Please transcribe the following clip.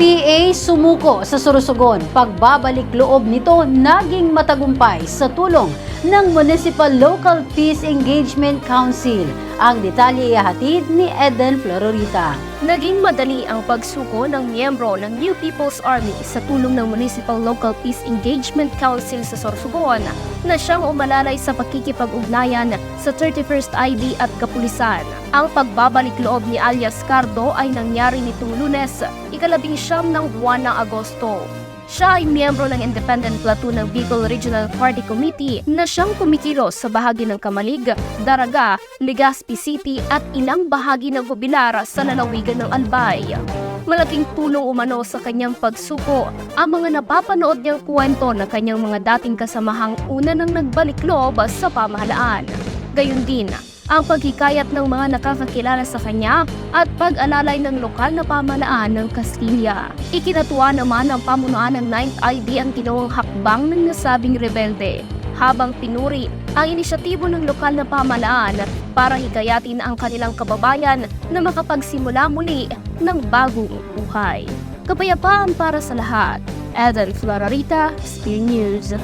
PA sumuko sa Sorsogon. Pagbabalik loob nito naging matagumpay sa tulong ng Municipal Local Peace Engagement Council. Ang detalye ihahatid ni Eden Flororita. Naging madali ang pagsuko ng miyembro ng New People's Army sa tulong ng Municipal Local Peace Engagement Council sa Sorsogon na siyang umalalay sa pakikipag-ugnayan sa 31st ID at Kapulisan. Ang pagbabalik loob ni alias Cardo ay nangyari nitong lunes, ikalabing siyam ng buwan ng Agosto. Siya ay miyembro ng Independent Platoon ng Bicol Regional Party Committee na siyang kumikilos sa bahagi ng Kamalig, Daraga, Legazpi City at ilang bahagi ng Gubilar sa lalawigan ng Albay. Malaking tulong umano sa kanyang pagsuko ang mga napapanood niyang kwento ng kanyang mga dating kasamahang una nang nagbalik loob sa pamahalaan. Gayun din, ang paghikayat ng mga nakakakilala sa kanya at pag-alalay ng lokal na pamalaan ng Castilla. Ikinatuwa naman ng pamunuan ng 9th ID ang ginawang hakbang ng nasabing rebelde habang pinuri ang inisyatibo ng lokal na pamalaan para hikayatin ang kanilang kababayan na makapagsimula muli ng bagong buhay. Kapayapaan para sa lahat. Eden Florarita, Spear News.